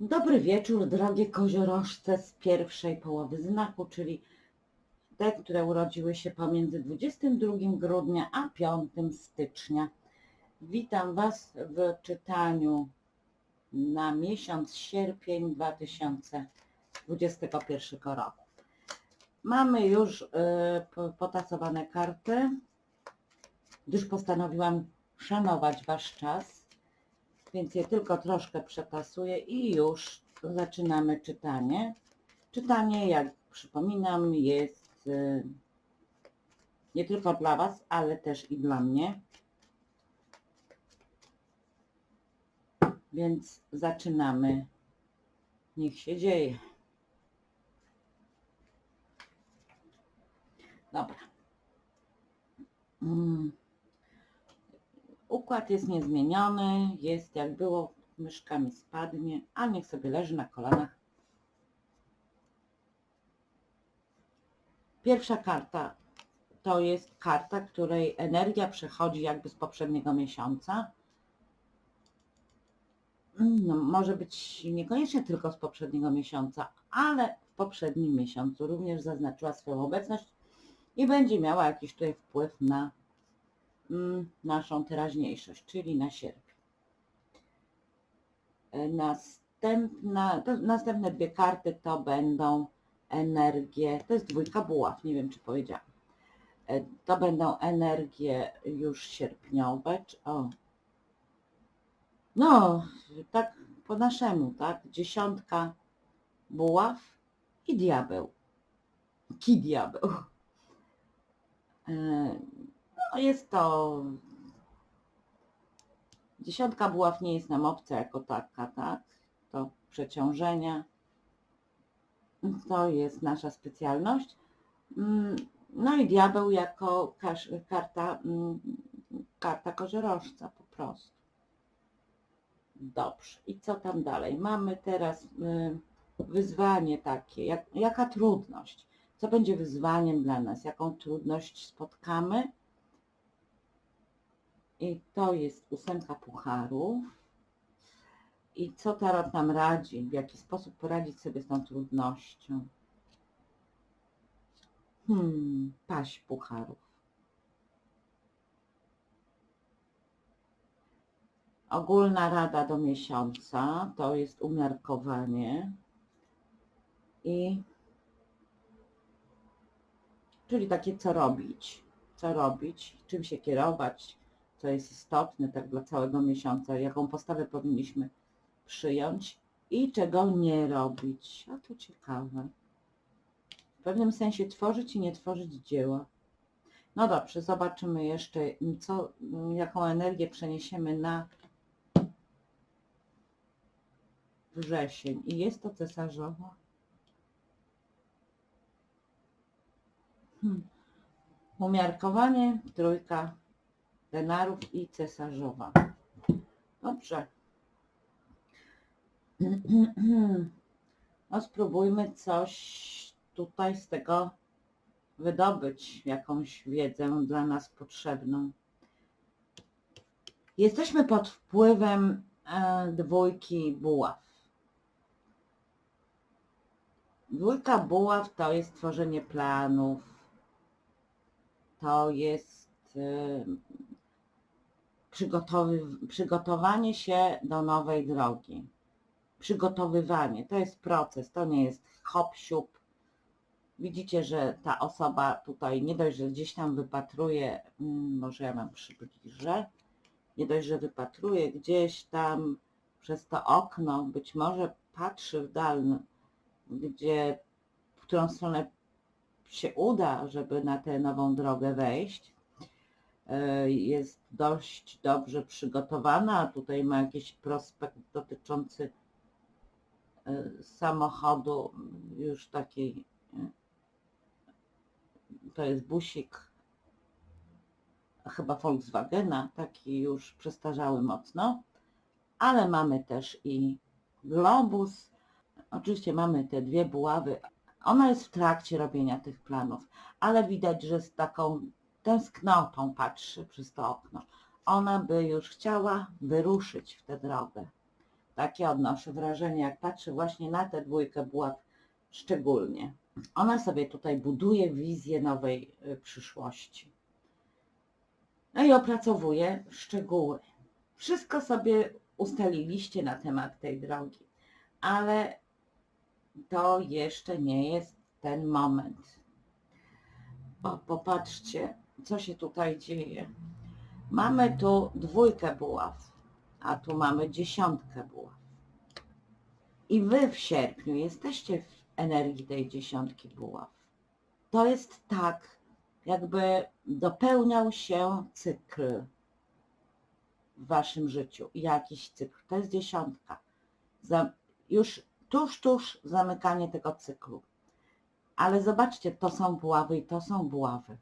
Dobry wieczór, drogie koziorożce z pierwszej połowy znaku, czyli te, które urodziły się pomiędzy 22 grudnia a 5 stycznia. Witam Was w czytaniu na miesiąc sierpień 2021 roku. Mamy już y, po- potasowane karty, gdyż postanowiłam szanować Wasz czas więc je tylko troszkę przetasuję i już zaczynamy czytanie. Czytanie, jak przypominam, jest y, nie tylko dla Was, ale też i dla mnie. Więc zaczynamy. Niech się dzieje. Dobra. Mm. Układ jest niezmieniony, jest jak było, myszkami spadnie, a niech sobie leży na kolanach. Pierwsza karta to jest karta, której energia przechodzi jakby z poprzedniego miesiąca. No, może być niekoniecznie tylko z poprzedniego miesiąca, ale w poprzednim miesiącu również zaznaczyła swoją obecność i będzie miała jakiś tutaj wpływ na naszą teraźniejszość, czyli na sierpień. E, Następna, to, następne dwie karty to będą energie, to jest dwójka buław, nie wiem czy powiedziałam. E, To będą energie już sierpniowe, czy, o. No, tak po naszemu, tak? Dziesiątka buław i diabeł. Ki diabeł. No jest to. Dziesiątka buław nie jest nam obca jako taka, tak? To przeciążenia. To jest nasza specjalność. Mm, No i diabeł jako karta, mm, karta koziorożca po prostu. Dobrze. I co tam dalej? Mamy teraz y, wyzwanie takie. Jak, jaka trudność? Co będzie wyzwaniem dla nas? Jaką trudność spotkamy? I to jest ósemka pucharów. I co tarot nam radzi? W jaki sposób poradzić sobie z tą trudnością? Hmm, paść pucharów. Ogólna rada do miesiąca to jest umiarkowanie i czyli takie co robić, co robić, czym się kierować, co jest istotne tak dla całego miesiąca, jaką postawę powinniśmy przyjąć i czego nie robić. A to ciekawe. W pewnym sensie tworzyć i nie tworzyć dzieła. No dobrze, zobaczymy jeszcze, co, jaką energię przeniesiemy na wrzesień. I jest to cesarzowa. Hmm. Umiarkowanie, trójka denarów i cesarzowa. Dobrze. No spróbujmy coś tutaj z tego wydobyć, jakąś wiedzę dla nas potrzebną. Jesteśmy pod wpływem e, dwójki buław. Dwójka buław to jest tworzenie planów, to jest przygotowy, przygotowanie się do nowej drogi. Przygotowywanie to jest proces, to nie jest hop siup. Widzicie, że ta osoba tutaj nie dość, że gdzieś tam wypatruje, mm, może ja mam przybliżę, nie dość, że wypatruje gdzieś tam przez to okno, być może patrzy w dal, gdzie, w którą stronę się uda, żeby na tę nową drogę wejść, jest dość dobrze przygotowana. Tutaj ma jakiś prospekt dotyczący e, samochodu już takiej, e, to jest busik chyba Volkswagena, taki już przestarzały mocno, ale mamy też i globus. Oczywiście mamy te dwie buławy. Ona jest w trakcie robienia tych planów, ale widać, że z taką tęsknotą patrzy przez to okno. Ona by już chciała wyruszyć w tę drogę. takie odnoszę wrażenie, jak patrzę właśnie na tę dwójkę buław szczególnie. Ona sobie tutaj buduje wizję nowej y, przyszłości. No i opracowuje szczegóły. Wszystko sobie ustaliliście na temat tej drogi, ale to jeszcze nie jest ten moment. Bo popatrzcie, co się tutaj dzieje. Mamy tu dwójkę buław, a tu mamy dziesiątkę buław. I wy w sierpniu jesteście w energii tej dziesiątki buław. To jest tak, jakby dopełniał się cykl w waszym życiu. Jakiś cykl. To jest dziesiątka. Już tuż, tuż zamykanie tego cyklu. Ale zobaczcie, to są buławy i to są buławy.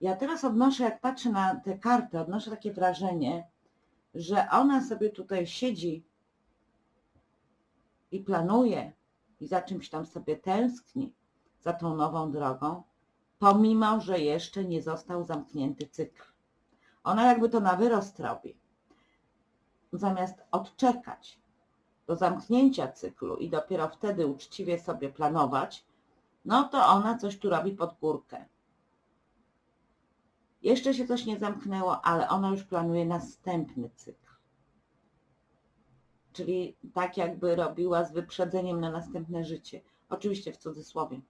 Ja teraz odnoszę, jak patrzę na te karty, odnoszę takie wrażenie, że ona sobie tutaj siedzi i planuje i za czymś tam sobie tęskni, za tą nową drogą, pomimo, że jeszcze nie został zamknięty cykl. Ona jakby to na wyrost robi. Zamiast odczekać do zamknięcia cyklu i dopiero wtedy uczciwie sobie planować, no to ona coś tu robi pod górkę. Jeszcze się coś nie zamknęło, ale ona już planuje następny cykl. Czyli tak jakby robiła z wyprzedzeniem na następne życie. Oczywiście w cudzysłowie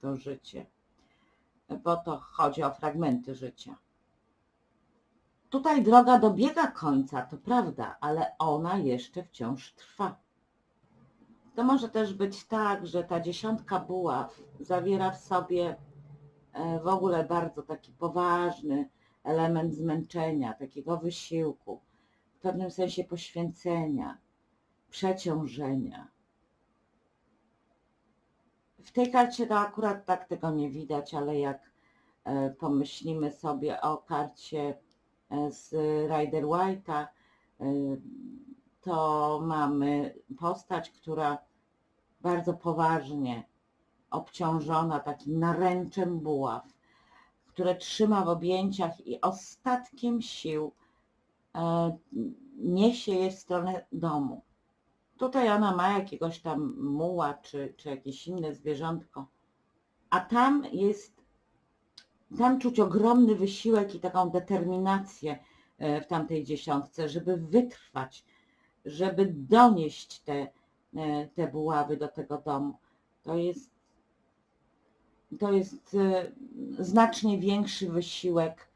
to życie, bo to chodzi o fragmenty życia. Tutaj droga dobiega końca, to prawda, ale ona jeszcze wciąż trwa. To może też być tak, że ta dziesiątka buław zawiera w sobie w ogóle bardzo taki poważny element zmęczenia, takiego wysiłku, w pewnym sensie poświęcenia, przeciążenia. W tej karcie to akurat tak tego nie widać, ale jak e, pomyślimy sobie o karcie e, z Rider White'a, e, to mamy postać, która bardzo poważnie obciążona takim naręczem buław, które trzyma w objęciach i ostatkiem sił e, niesie je w stronę domu. Tutaj ona ma jakiegoś tam muła czy, czy jakieś inne zwierzątko, a tam jest, tam czuć ogromny wysiłek i taką determinację e, w tamtej dziesiątce, żeby wytrwać, żeby donieść te, e, te buławy do tego domu. To jest, to jest e, znacznie większy wysiłek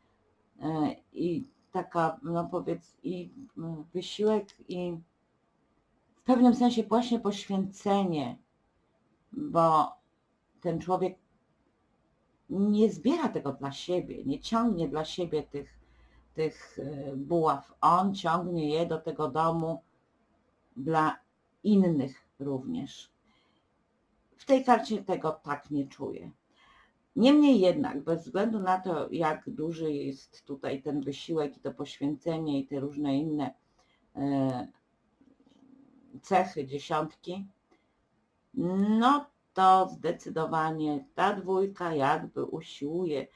i taka, no powiedz, i wysiłek i w pewnym sensie właśnie poświęcenie, bo ten człowiek nie zbiera tego dla siebie, nie ciągnie dla siebie tych, tych e, buław. On ciągnie je do tego domu dla innych również. W tej karcie tego tak nie czuję. Niemniej jednak, bez względu na to, jak duży jest tutaj ten wysiłek i to poświęcenie i te różne inne e, cechy dziesiątki, no to zdecydowanie ta dwójka jakby usiłuje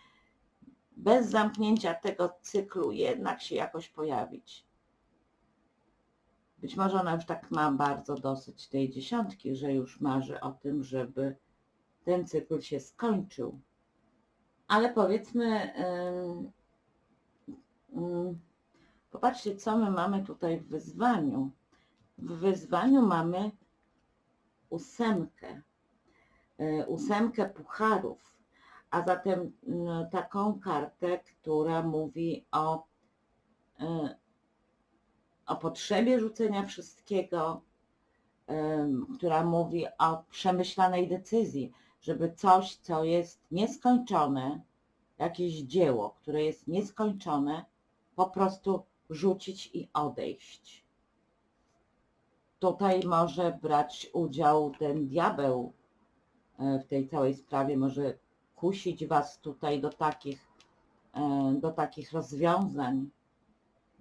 bez zamknięcia tego cyklu jednak się jakoś pojawić. Być może ona już tak ma bardzo dosyć tej dziesiątki, że już marzy o tym, żeby ten cykl się skończył. Ale powiedzmy, popatrzcie, co my mamy tutaj w wyzwaniu. W wyzwaniu mamy ósemkę, e, ósemkę pucharów, a zatem no, taką kartę, która mówi o, e, o potrzebie rzucenia wszystkiego, która mówi o przemyślanej decyzji, żeby coś, co jest nieskończone, jakieś dzieło, które jest nieskończone, po prostu rzucić i odejść. Tutaj może brać udział ten diabeł e, w tej całej sprawie, może kusić Was tutaj do takich, e, do takich rozwiązań,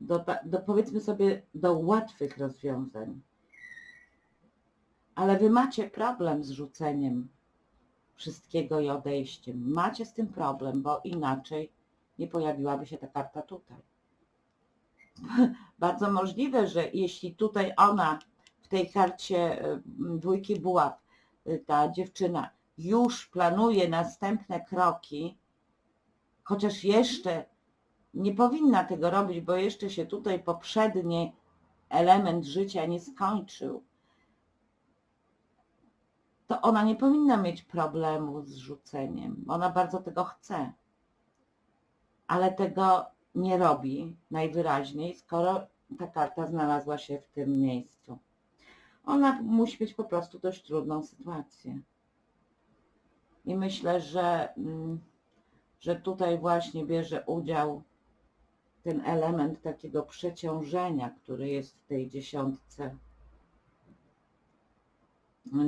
do, do powiedzmy sobie do łatwych rozwiązań. Ale Wy macie problem z rzuceniem wszystkiego i odejściem. Macie z tym problem, bo inaczej nie pojawiłaby się ta karta tutaj. Bardzo możliwe, że jeśli tutaj ona tej karcie y, dwójki buław y, ta dziewczyna już planuje następne kroki, chociaż jeszcze nie powinna tego robić, bo jeszcze się tutaj poprzedni element życia nie skończył, to ona nie powinna mieć problemu z rzuceniem. Ona bardzo tego chce. Ale tego nie robi najwyraźniej, skoro ta karta znalazła się w tym miejscu. Ona musi mieć po prostu dość trudną sytuację. I myślę, że, mm, że tutaj właśnie bierze udział ten element takiego przeciążenia, który jest w tej dziesiątce,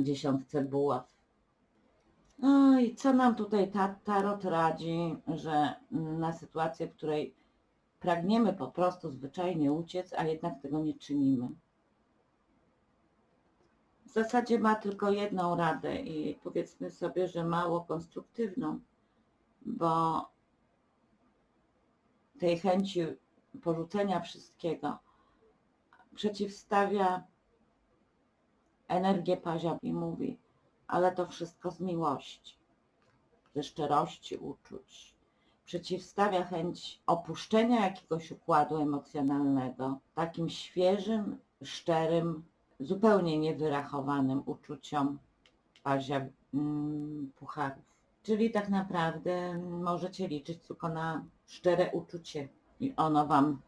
dziesiątce buław. No i co nam tutaj ta, Tarot radzi, że na sytuację, w której pragniemy po prostu zwyczajnie uciec, a jednak tego nie czynimy. W zasadzie ma tylko jedną radę i powiedzmy sobie, że mało konstruktywną, bo tej chęci porzucenia wszystkiego przeciwstawia energię pazia i mówi, ale to wszystko z miłości, ze szczerości uczuć. Przeciwstawia chęć opuszczenia jakiegoś układu emocjonalnego takim świeżym, szczerym, zupełnie niewyrachowanym uczuciom pazia mm, pucharów. Czyli tak naprawdę możecie liczyć tylko na szczere uczucie i ono Wam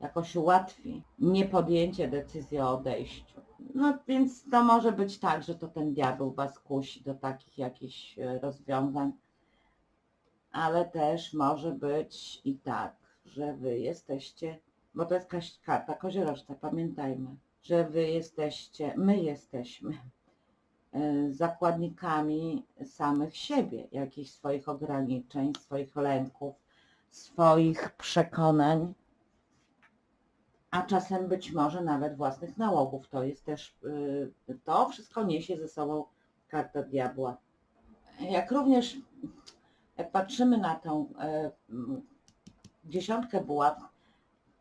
jakoś ułatwi nie podjęcie decyzji o odejściu. No więc to może być tak, że to ten diabeł Was kusi do takich jakichś e, rozwiązań, ale też może być i tak, że Wy jesteście, bo to jest karta koziorożca, pamiętajmy, że Wy jesteście, my jesteśmy e, zakładnikami samych siebie, jakichś swoich ograniczeń, swoich lęków, swoich przekonań, a czasem być może nawet własnych nałogów. To jest też, y, to wszystko niesie ze sobą karta diabła. Jak również, jak patrzymy na tą e, m, dziesiątkę buław,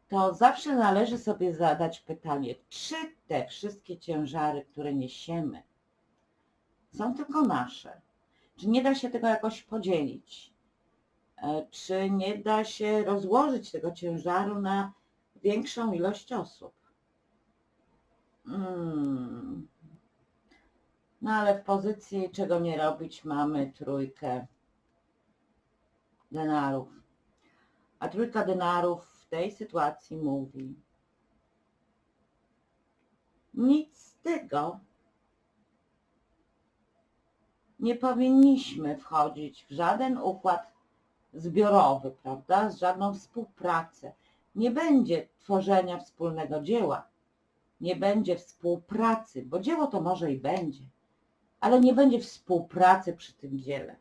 to zawsze należy sobie zadać pytanie, czy te wszystkie ciężary, które niesiemy, są tylko nasze? Czy nie da się tego jakoś podzielić? E, Czy nie da się rozłożyć tego ciężaru na większą ilość osób? Hmm. No ale w pozycji czego nie robić mamy trójkę denarów. A trójka denarów w tej sytuacji mówi nic z tego. Nie powinniśmy wchodzić w żaden układ zbiorowy, prawda? Z żadną współpracę. Nie będzie tworzenia wspólnego dzieła. Nie będzie współpracy, bo dzieło to może i będzie, ale nie będzie współpracy przy tym dziele.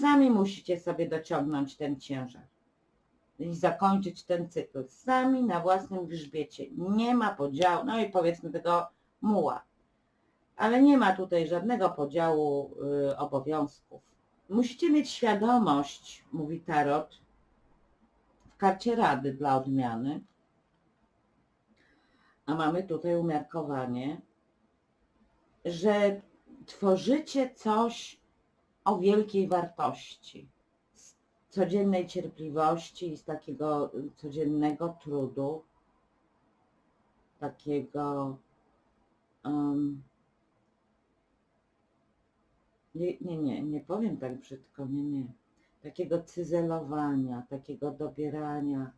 Sami musicie sobie dociągnąć ten ciężar i zakończyć ten cykl. Sami na własnym grzbiecie. Nie ma podziału, no i powiedzmy tego muła. Ale nie ma tutaj żadnego podziału y, obowiązków. Musicie mieć świadomość, mówi Tarot, karcie Rady dla odmiany, a mamy tutaj umiarkowanie, że tworzycie coś o wielkiej wartości, z codziennej cierpliwości i z takiego y, codziennego trudu, takiego um, nie, nie, nie, nie powiem tak brzydko, nie, nie. Takiego cyzelowania, takiego dobierania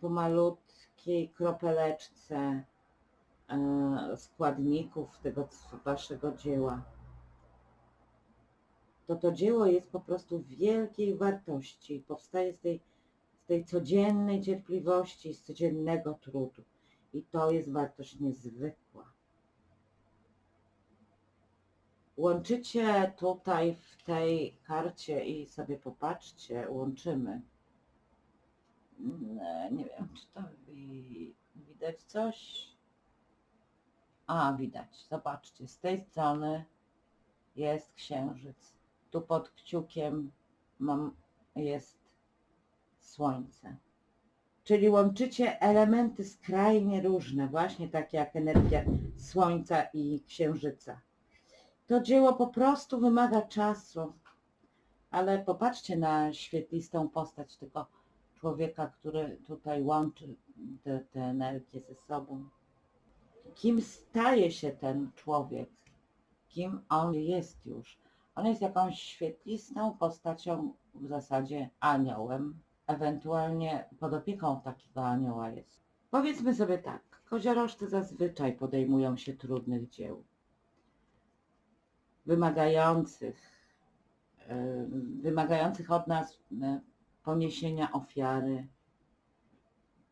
po malutkiej kropeleczce e, składników tego waszego dzieła. To to dzieło jest po prostu wielkiej wartości. Powstaje z tej, z tej codziennej cierpliwości, z codziennego trudu. I to jest wartość niezwykła. Łączycie tutaj w tej karcie i sobie popatrzcie, łączymy. Mm, Nie wiem, czy to wi- widać coś. A, widać. Zobaczcie, z tej strony jest księżyc. Tu pod kciukiem mam, jest słońce. Czyli łączycie elementy skrajnie różne, właśnie takie jak energia Słońca i Księżyca. To dzieło po prostu wymaga czasu, ale popatrzcie na świetlistą postać tego człowieka, który tutaj łączy te, te energie ze sobą. Kim staje się ten człowiek? Kim on jest już? On jest jakąś świetlistą postacią, w zasadzie aniołem, ewentualnie pod opieką takiego anioła jest. Powiedzmy sobie tak, koziorożcy zazwyczaj podejmują się trudnych dzieł, wymagających, e, wymagających od nas e, poniesienia ofiary,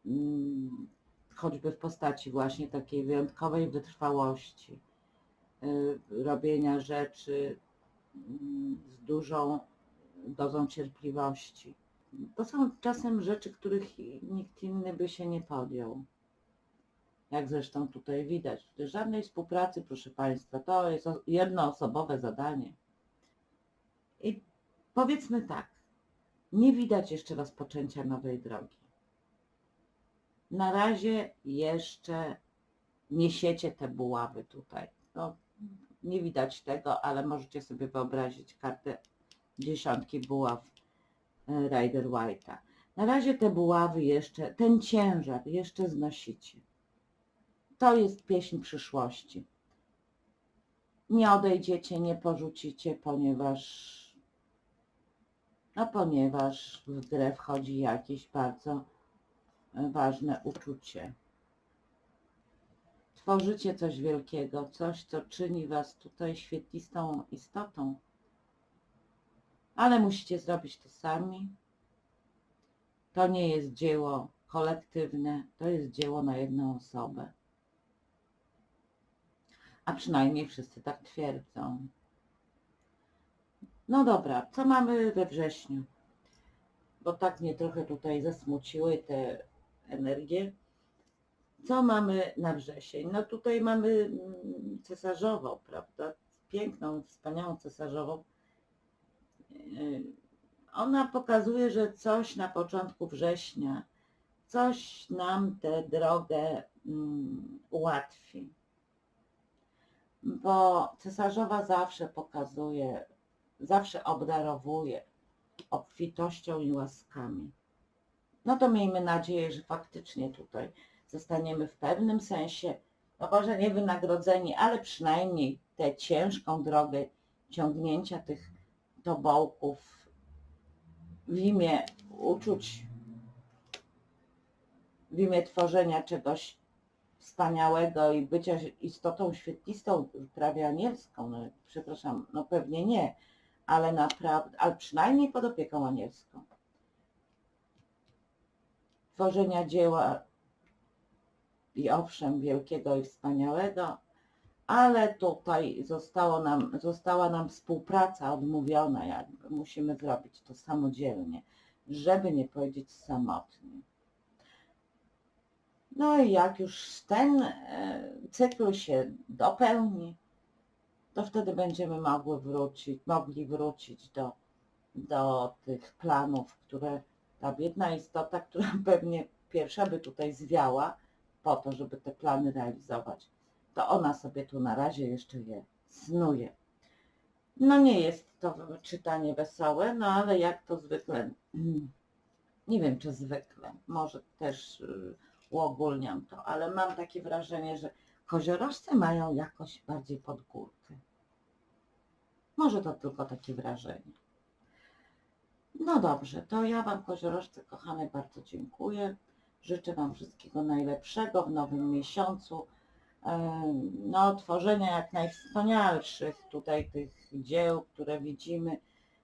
mm, choćby w postaci właśnie takiej wyjątkowej wytrwałości, y, robienia rzeczy mm, z dużą dozą cierpliwości. To są czasem rzeczy, których nikt inny by się nie podjął. Jak zresztą tutaj widać. Tutaj żadnej współpracy, proszę Państwa, to jest jednoosobowe zadanie. I powiedzmy tak, nie widać jeszcze rozpoczęcia nowej drogi. Na razie jeszcze niesiecie te buławy tutaj. No, nie widać tego, ale możecie sobie wyobrazić kartę dziesiątki buław e, Rider White'a. Na razie te buławy jeszcze, ten ciężar jeszcze znosicie. To jest pieśń przyszłości. Nie odejdziecie, nie porzucicie, ponieważ no ponieważ w grę wchodzi jakieś bardzo ważne uczucie. Tworzycie coś wielkiego, coś, co czyni was tutaj świetlistą istotą, ale musicie zrobić to sami. To nie jest dzieło kolektywne, to jest dzieło na jedną osobę. A przynajmniej wszyscy tak twierdzą. No dobra, co mamy we wrześniu? Bo tak mnie trochę tutaj zasmuciły te energie. Co mamy na wrzesień? No tutaj mamy mm, cesarzową, prawda? Piękną, wspaniałą cesarzową. Yy, Ona pokazuje, że coś na początku września, coś nam tę drogę mm, ułatwi. Bo cesarzowa zawsze pokazuje, zawsze obdarowuje obfitością i łaskami. No to miejmy nadzieję, że faktycznie tutaj zostaniemy w pewnym sensie, no może nie wynagrodzeni, ale przynajmniej tę ciężką drogę ciągnięcia tych tobołków w imię uczuć, w imię tworzenia czegoś wspaniałego i bycia istotą świetlistą, prawie anielską, no, przepraszam, no pewnie nie, ale naprawdę, ale przynajmniej pod opieką anielską. Tworzenia dzieła i owszem wielkiego i wspaniałego, ale tutaj zostało nam, została nam współpraca odmówiona, jakby musimy zrobić to samodzielnie, żeby nie powiedzieć samotnie. No i jak już ten e, cykl się dopełni, to wtedy będziemy mogły wrócić, mogli wrócić do, do tych planów, które ta biedna istota, która pewnie pierwsza by tutaj zwiała po to, żeby te plany realizować, to ona sobie tu na razie jeszcze je snuje. No nie jest to czytanie wesołe, no ale jak to zwykle, nie wiem czy zwykle, może też y, uogólniam to, ale mam takie wrażenie, że koziorożce mają jakoś bardziej pod górkę. Może to tylko takie wrażenie. No dobrze, to ja Wam koziorożce kochane bardzo dziękuję. Życzę Wam wszystkiego najlepszego w nowym miesiącu. No, tworzenia jak najwspanialszych tutaj tych dzieł, które widzimy,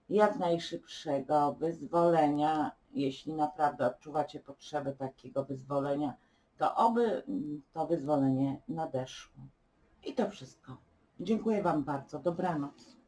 jak najszybszego wyzwolenia, jeśli naprawdę odczuwacie potrzebę takiego wyzwolenia, to oby mm, to wyzwolenie nadeszło. I to wszystko. Dziękuję Wam bardzo. Dobranoc.